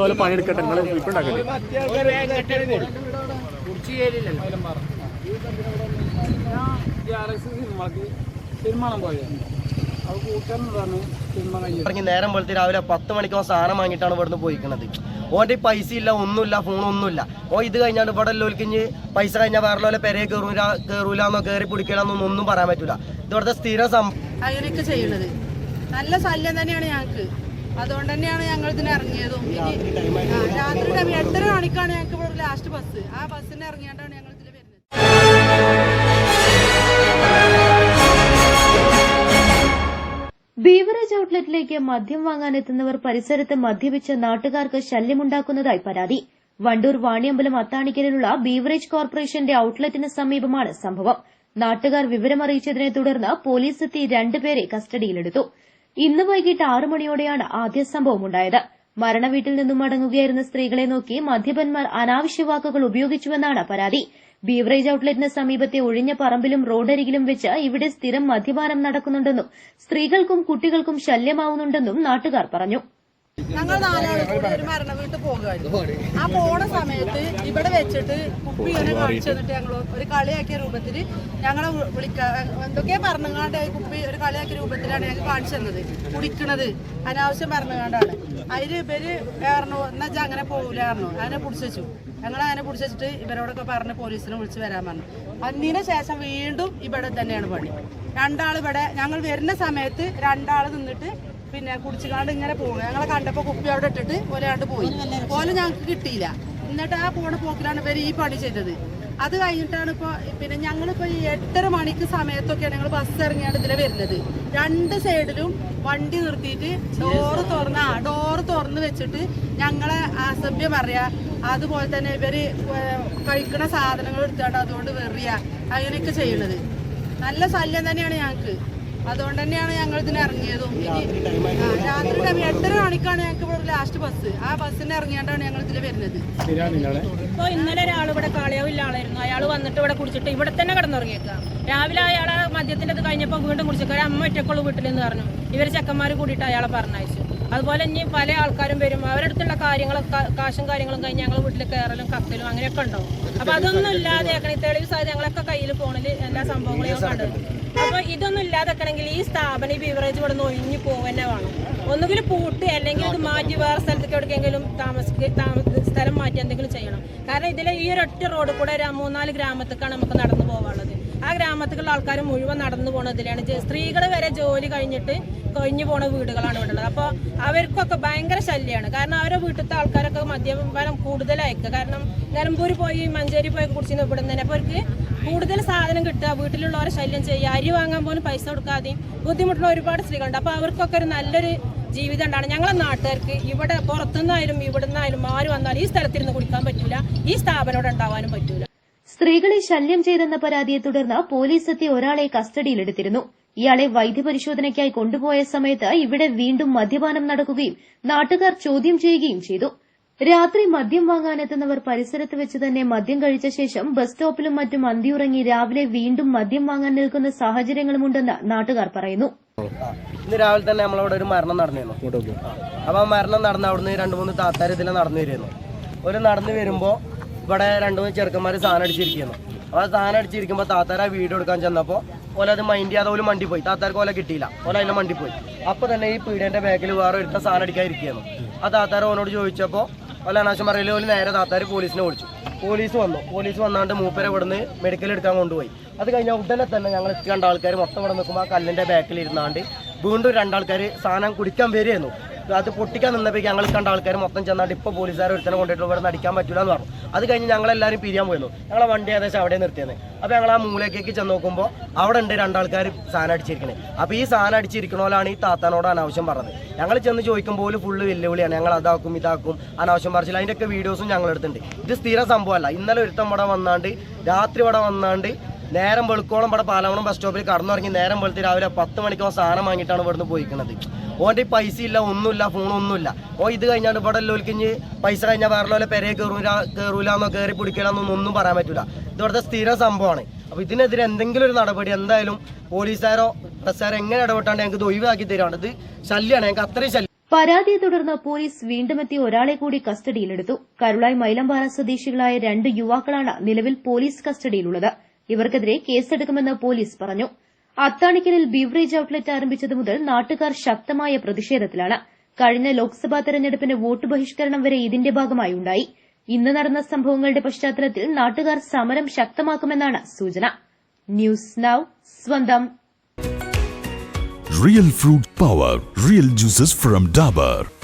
ഓരോ പണിയെടുക്കട്ടെ നിങ്ങൾ ഇപ്പൊ ഉണ്ടാക്കട്ടെ തീരുമാനം പോയത് അത് കൂട്ടാൻ പറഞ്ഞു നേരം പോലത്തെ രാവിലെ പത്ത് മണിക്കോ സാധനം വാങ്ങിയിട്ടാണ് ഇവിടുന്ന് പോയിക്കണത്. ഓന്റെ ഈ പൈസ ഇല്ല ഒന്നുമില്ല ഫോണൊന്നുമില്ല ഓ ഇത് കഴിഞ്ഞാൽ ഇവിടെ എല്ലാവർക്കും പൈസ കഴിഞ്ഞാൽ വേറെ പോലെ പെരയെ കയറൂല കയറൂലെന്നോ കയറി പിടിക്കലാന്നൊന്നും ഒന്നും പറയാൻ പറ്റൂല. ഇവിടുത്തെ സ്ഥിരം അങ്ങനെയൊക്കെ ചെയ്യണത്. നല്ല ശല്യം തന്നെയാണ് ഞങ്ങൾക്ക്. അതുകൊണ്ട് തന്നെയാണ് ഞങ്ങൾ ഇതിന് ഇറങ്ങിയതും. രാത്രി ടൈം എട്ടര മണിക്കാണ് ഞങ്ങൾക്ക് ഇവിടെ ലാസ്റ്റ് ബസ് ആ ബസ്സിന് ഇറങ്ങിയാണ്ടാണ് ഞങ്ങൾ ഇതിൽ വരുന്നത്. ബീവറേജ് ഔട്ട്ലെറ്റിലേക്ക് മദ്യം വാങ്ങാനെത്തുന്നവർ പരിസരത്ത് മദ്യപിച്ച് നാട്ടുകാർക്ക് ശല്യമുണ്ടാക്കുന്നതായി പരാതി. വണ്ടൂർ വാണിയമ്പലം അത്താണിക്കലിലുള്ള ബീവറേജ് കോർപ്പറേഷന്റെ ഔട്ട്ലെറ്റിന് സമീപമാണ് സംഭവം. നാട്ടുകാർ വിവരമറിയിച്ചതിനെ തുടർന്ന് പോലീസ് എത്തി രണ്ടുപേരെ കസ്റ്റഡിയിലെടുത്തു. ഇന്ന് വൈകിട്ട് ആറ് മണിയോടെയാണ് ആദ്യ സംഭവം ഉണ്ടായത്. മരണവീട്ടിൽ നിന്നും മടങ്ങുകയായിരുന്ന സ്ത്രീകളെ നോക്കി മദ്യപന്മാർ അനാവശ്യ വാക്കുകൾ ഉപയോഗിച്ചുവെന്നാണ് പരാതി. ബീവറേജ് ഔട്ട്ലെറ്റിന് സമീപത്തെ ഒഴിഞ്ഞ പറമ്പിലും റോഡരികിലും വെച്ച് ഇവിടെ സ്ഥിരം മദ്യപാനം നടക്കുന്നുണ്ടെന്നും സ്ത്രീകൾക്കും കുട്ടികൾക്കും ശല്യമാവുന്നുണ്ടെന്നും നാട്ടുകാർ പറഞ്ഞു. ഞങ്ങൾ നാലാളും കൂടി ഒരു മരണ വീട്ടിൽ പോകുമായിരുന്നു ആ പോണ സമയത്ത് ഇവിടെ വെച്ചിട്ട് കുപ്പി ഇങ്ങനെ കാണിച്ചു തന്നിട്ട് ഞങ്ങൾ ഒരു കളിയാക്കിയ രൂപത്തിൽ ഞങ്ങളെ വിളിക്ക എന്തൊക്കെയാ പറഞ്ഞങ്ങാണ്ട് കുപ്പി ഒരു കളിയാക്കിയ രൂപത്തിലാണ് ഞങ്ങൾ കാണിച്ചു തന്നത്. കുടിക്കണത്. അനാവശ്യം പറഞ്ഞങ്ങാണ്ടാണ് അതിൽ ഇവർ പറഞ്ഞു എന്നാ അങ്ങനെ പോകില്ല പറഞ്ഞു. അതിനെ പിടിച്ചു വെച്ചു. ഞങ്ങൾ അതിനെ പിടിച്ചു വെച്ചിട്ട് ഇവരോടൊക്കെ പറഞ്ഞ് പോലീസിനെ വിളിച്ച് വരാൻ പറഞ്ഞു. അതിന് ശേഷം വീണ്ടും ഇവിടെ തന്നെയാണ് പണി. രണ്ടാൾ ഇവിടെ ഞങ്ങൾ വരുന്ന സമയത്ത് രണ്ടാൾ നിന്നിട്ട് പിന്നെ കുടിച്ചുകാണ്ട് ഇങ്ങനെ പോണു ഞങ്ങളെ കണ്ടപ്പോ കുപ്പി അവിടെ ഇട്ടിട്ട് ഒരാണ്ട് പോയി. പോലെ ഞങ്ങൾക്ക് കിട്ടിയില്ല. എന്നിട്ട് ആ പോണ പോക്കിലാണ് ഇവർ ഈ പണി ചെയ്തത്. അത് കഴിഞ്ഞിട്ടാണ് ഇപ്പൊ പിന്നെ ഞങ്ങളിപ്പോ ഈ എട്ടര മണിക്ക് സമയത്തൊക്കെയാണ് ഞങ്ങൾ ബസ് ഇറങ്ങിയാണ് ഇതിലെ വരുന്നത്. രണ്ട് സൈഡിലും വണ്ടി നിർത്തിയിട്ട് ഡോറ് തുറന്ന് ആ ഡോറ് തുറന്ന് വെച്ചിട്ട് ഞങ്ങളെ അസഭ്യം പറയാ. അതുപോലെ തന്നെ ഇവർ കഴിക്കുന്ന സാധനങ്ങൾ എടുത്തോണ്ട് അതുകൊണ്ട് വെറിയ. അങ്ങനെയൊക്കെ ചെയ്യണത്. നല്ല ശല്യം തന്നെയാണ് ഞങ്ങൾക്ക്. അതുകൊണ്ട് തന്നെയാണ് ഞങ്ങൾ ഇതിന് ഇറങ്ങിയതും. ഇനി രാത്രി ടൈം എട്ടര മണിക്കാണ് ഞങ്ങൾക്ക് ഇവിടെ ലാസ്റ്റ് ബസ് ആ ബസ്സിന് ഇറങ്ങിയാണ്ടാണ് ഞങ്ങൾ ഇതിൽ വരുന്നത്. ഇപ്പൊ ഇന്നലെ ഒരാൾ ഇവിടെ കളയാവില്ല ആളായിരുന്നു. അയാൾ വന്നിട്ട് ഇവിടെ കുടിച്ചിട്ട് ഇവിടെ തന്നെ കിടന്നുറങ്ങിയേക്കാം. രാവിലെ അയാളെ മദ്യത്തിന്റെ ഇത് കഴിഞ്ഞപ്പോൾ വീണ്ടും കുടിച്ചേക്കാം. അമ്മ ഒറ്റക്കുള്ള വീട്ടിലെന്ന് പറഞ്ഞു. ഇവർ ചെക്കന്മാർ കൂടിയിട്ട് അയാളെ പറഞ്ഞയച്ചു. അതുപോലെ ഇനി പല ആൾക്കാരും വരും. അവരുടെ അടുത്തുള്ള കാര്യങ്ങളും കാശും കാര്യങ്ങളും കഴിഞ്ഞ് ഞങ്ങൾ വീട്ടിൽ കയറലും കത്തലും അങ്ങനെയൊക്കെ ഉണ്ടാവും. അപ്പൊ അതൊന്നും ഇല്ലാതെ തെളിവ് സാധ്യത ഞങ്ങളൊക്കെ കയ്യിൽ ഫോണിൽ എല്ലാ സംഭവങ്ങളെയും കണ്ടത് അപ്പൊ ഇതൊന്നും ഇല്ലാതെക്കണമെങ്കിൽ ഈ സ്ഥാപനം ഈ ബിവറേജ് ഇവിടെ നിന്ന് ഒഴിഞ്ഞു പോവന്നെ വേണം. ഒന്നുകിൽ പൂട്ട് അല്ലെങ്കിൽ ഇത് മാറ്റി വേറെ സ്ഥലത്തേക്ക് എവിടേക്കെങ്കിലും താമസിക്ക സ്ഥലം മാറ്റി എന്തെങ്കിലും ചെയ്യണം. കാരണം ഇതിലെ ഈ ഒരു ഒറ്റ റോഡ് കൂടെ ഒരു മൂന്നാൽ ഗ്രാമത്തേക്കാണ് നമുക്ക് നടന്നു പോകാനുള്ളത് ആ ഗ്രാമത്തിലുള്ള ആൾക്കാർ മുഴുവൻ നടന്നു പോണതിലാണ്. സ്ത്രീകൾ വരെ ജോലി കഴിഞ്ഞിട്ട് കഴിഞ്ഞു പോണ വീടുകളാണ് ഇവിടെ ഉള്ളത് അപ്പോൾ അവർക്കൊക്കെ ഭയങ്കര ശല്യമാണ് കാരണം അവരുടെ വീട്ടിലത്തെ ആൾക്കാരൊക്കെ മദ്യപാനം കൂടുതലായിരിക്കും. കാരണം നിലമ്പൂർ പോയി മഞ്ചേരി പോയി കുടിച്ചിരുന്ന ഇവിടെ തന്നെ. അപ്പോൾ അവർക്ക് കൂടുതൽ സാധനം കിട്ടുക വീട്ടിലുള്ളവരെ ശല്യം ചെയ്യുക അരി വാങ്ങാൻ പോലും പൈസ കൊടുക്കാതെയും ബുദ്ധിമുട്ടുള്ള ഒരുപാട് സ്ത്രീകളുണ്ട്. അപ്പോൾ അവർക്കൊക്കെ ഒരു നല്ലൊരു ജീവിതം ഉണ്ടാണ് ഞങ്ങളെ നാട്ടുകാർക്ക് ഇവിടെ പുറത്തുനിന്നായാലും ഇവിടുന്നായാലും ആര് വന്നാലും ഈ സ്ഥലത്തിരുന്ന് കുടിക്കാൻ പറ്റില്ല ഈ സ്ഥാപനം ഉണ്ടാവാനും പറ്റൂല. സ്ത്രീകളെ ശല്യം ചെയ്തെന്ന പരാതിയെ തുടർന്ന് പോലീസ് എത്തി ഒരാളെ കസ്റ്റഡിയിലെടുത്തിരുന്നു. ഇയാളെ വൈദ്യപരിശോധനയ്ക്കായി കൊണ്ടുപോയ സമയത്ത് ഇവിടെ വീണ്ടും മദ്യപാനം നടക്കുകയും നാട്ടുകാർ ചോദ്യം ചെയ്യുകയും ചെയ്തു. രാത്രി മദ്യം വാങ്ങാനെത്തുന്നവർ പരിസരത്ത് വെച്ച് തന്നെ മദ്യം കഴിച്ച ശേഷം ബസ് സ്റ്റോപ്പിലും മറ്റും അന്തിയുറങ്ങി രാവിലെ വീണ്ടും മദ്യം വാങ്ങാൻ നിൽക്കുന്ന സാഹചര്യങ്ങളുമുണ്ടെന്ന് നാട്ടുകാർ പറയുന്നു. ഇന്ന് രാവിലെ തന്നെ നമ്മളവിടെ ഒരു മരണം നടന്നിരുന്നു. അപ്പൊ അപ്പോൾ മരണം നടന്ന അവിടുന്ന് രണ്ടു മൂന്ന് താത്താരത്തിലെ നടന്നു വരുന്നു. ഒരു നടന്നു വരുമ്പോൾ ഇവിടെ രണ്ടു മൂന്ന് ചെറുക്കന്മാർ സാധനം അടിച്ചിരിക്കുന്നു. അപ്പോൾ സാധനം അടിച്ചിരിക്കുമ്പോൾ താത്താര വീട് എടുക്കാൻ ചെന്നപ്പോൾ ഓല അത് മൈൻഡ് ചെയ്യാതെ ഓൽ മണ്ടി പോയി. താത്താർക്ക് ഓല കിട്ടിയില്ല. ഓല അതിന്റെ മണ്ടി പോയി. അപ്പോൾ തന്നെ ഈ പീഡിയന്റെ ബാക്കിൽ വേറെ ഒരുത്ത സാധനം അടിക്കാതിരിക്കുകയാണ് ആ താത്താര ഓനോട് ചോദിച്ചപ്പോൾ ഓല അനാശം പറയില്ല ഓൽ നേരെ താത്താർ പോലീസിനെ വിളിച്ചു. പോലീസ് വന്നു. പോലീസ് വന്നാണ്ട് മൂപ്പരെ ഇവിടുന്ന് മെഡിക്കൽ എടുക്കാൻ കൊണ്ടുപോയി. അത് കഴിഞ്ഞ ഉടനെ തന്നെ ഞങ്ങൾ എത്തി കണ്ട ആൾക്കാർ മൊത്തം ഇവിടെ നിൽക്കുമ്പോൾ ആ കല്ലിന്റെ ബാക്കിൽ ഇരുന്നാണ്ട് വീണ്ടും രണ്ടാൾക്കാർ സാധനം കുടിക്കാൻ വരുമായിരുന്നു അത് പൊട്ടിക്കാൻ നിന്നപ്പോൾ ഞങ്ങൾ കണ്ട ആൾക്കാർ മൊത്തം ചെന്നാണ്ട് ഇപ്പോൾ പോലീസുകാർ ഒരുത്തനെ കൊണ്ടിട്ട് ഇവിടെ അടിക്കാൻ പറ്റില്ല എന്ന് പറഞ്ഞു. അത് കഴിഞ്ഞ് ഞങ്ങളെല്ലാവരും പിരിയാൻ പോയിരുന്നു. ഞങ്ങളെ വണ്ടി ഏകദേശം അവിടെ നിർത്തിയത് അപ്പോൾ ഞങ്ങൾ ആ മൂലക്കേക്ക് ചെന്ന് നോക്കുമ്പോൾ അവിടെ ഉണ്ട് രണ്ടാൾക്കാർ സാധനം അടിച്ചിരിക്കണേ. അപ്പോൾ ഈ സാധനം അടിച്ചിരിക്കണോലാണ് ഈ താത്താനോട് അനാവശ്യം പറഞ്ഞത്. ഞങ്ങൾ ചെന്ന് ചോദിക്കുമ്പോൾ ഫുള്ള് വെല്ലുവിളിയാണ്. ഞങ്ങൾ അതാക്കും ഇതാക്കും അനാവശ്യം പറിച്ചില്ല. അതിന്റെയൊക്കെ വീഡിയോസും ഞങ്ങൾ എടുത്തിട്ടുണ്ട്. ഇത് സ്ഥിര സംഭവമല്ല. ഇന്നലെ ഒരുത്തം ഇവിടെ വന്നാണ്ട് രാത്രി ഇവിടെ വന്നാണ്ട് നേരം വെളുക്കോളം ഇവിടെ പാലാവണം ബസ് സ്റ്റോപ്പിൽ കടന്നുറങ്ങി നേരം വെളുത്ത് രാവിലെ പത്ത് മണിക്കോ സാധനം വാങ്ങിയിട്ടാണ് ഇവിടുന്ന് പോയിക്കണത്. ഓന്റെ പൈസ ഇല്ല ഒന്നുമില്ല. ഫോണൊന്നുമില്ല ഓ ഇത് കഴിഞ്ഞാണ്ട് ഇവിടെ ലോലിക്കിഞ്ഞ് പൈസ കഴിഞ്ഞാൽ വേറെ പോലെ പെരയെ കയറൂല കയറൂല എന്നോ കയറി പിടിക്കലാന്നൊന്നും ഒന്നും പറയാൻ പറ്റൂല. ഇവിടുത്തെ സ്ഥിര സംഭവമാണ്. അപ്പൊ ഇതിനെതിരെ എന്തെങ്കിലും ഒരു നടപടി എന്തായാലും പോലീസുകാരോ പ്രസ്സുകാരോ എങ്ങനെ ഇടപെട്ടാണ്ട് ഞങ്ങൾക്ക് ഇത് ഒഴിവാക്കി തരാണ് ഇത് ശല്യമാണ് ഞങ്ങൾക്ക് അത്രയും ശല്യം. പരാതിയെ തുടർന്ന് പോലീസ് വീണ്ടും എത്തി ഒരാളെ കൂടി കസ്റ്റഡിയിലെടുത്തു. കരുളായി മൈലമ്പാറ സ്വദേശികളായ രണ്ട് യുവാക്കളാണ് നിലവിൽ പോലീസ് കസ്റ്റഡിയിലുള്ളത്. ഇവർക്കെതിരെ കേസെടുക്കുമെന്ന് പോലീസ് പറഞ്ഞു. അത്താണിക്കലിൽ ബീവറേജ് ഔട്ട്ലെറ്റ് ആരംഭിച്ചതു മുതൽ നാട്ടുകാർ ശക്തമായ പ്രതിഷേധത്തിലാണ്. കഴിഞ്ഞ ലോക്സഭാ തെരഞ്ഞെടുപ്പിന് വോട്ട് ബഹിഷ്കരണം വരെ ഇതിന്റെ ഭാഗമായി ഉണ്ടായി. ഇന്ന് നടന്ന സംഭവങ്ങളുടെ പശ്ചാത്തലത്തിൽ നാട്ടുകാർ സമരം ശക്തമാക്കുമെന്നാണ് സൂചന. ന്യൂസ് നൌ സ്വന്തം. Real Fruit Power Real juices from Dabur.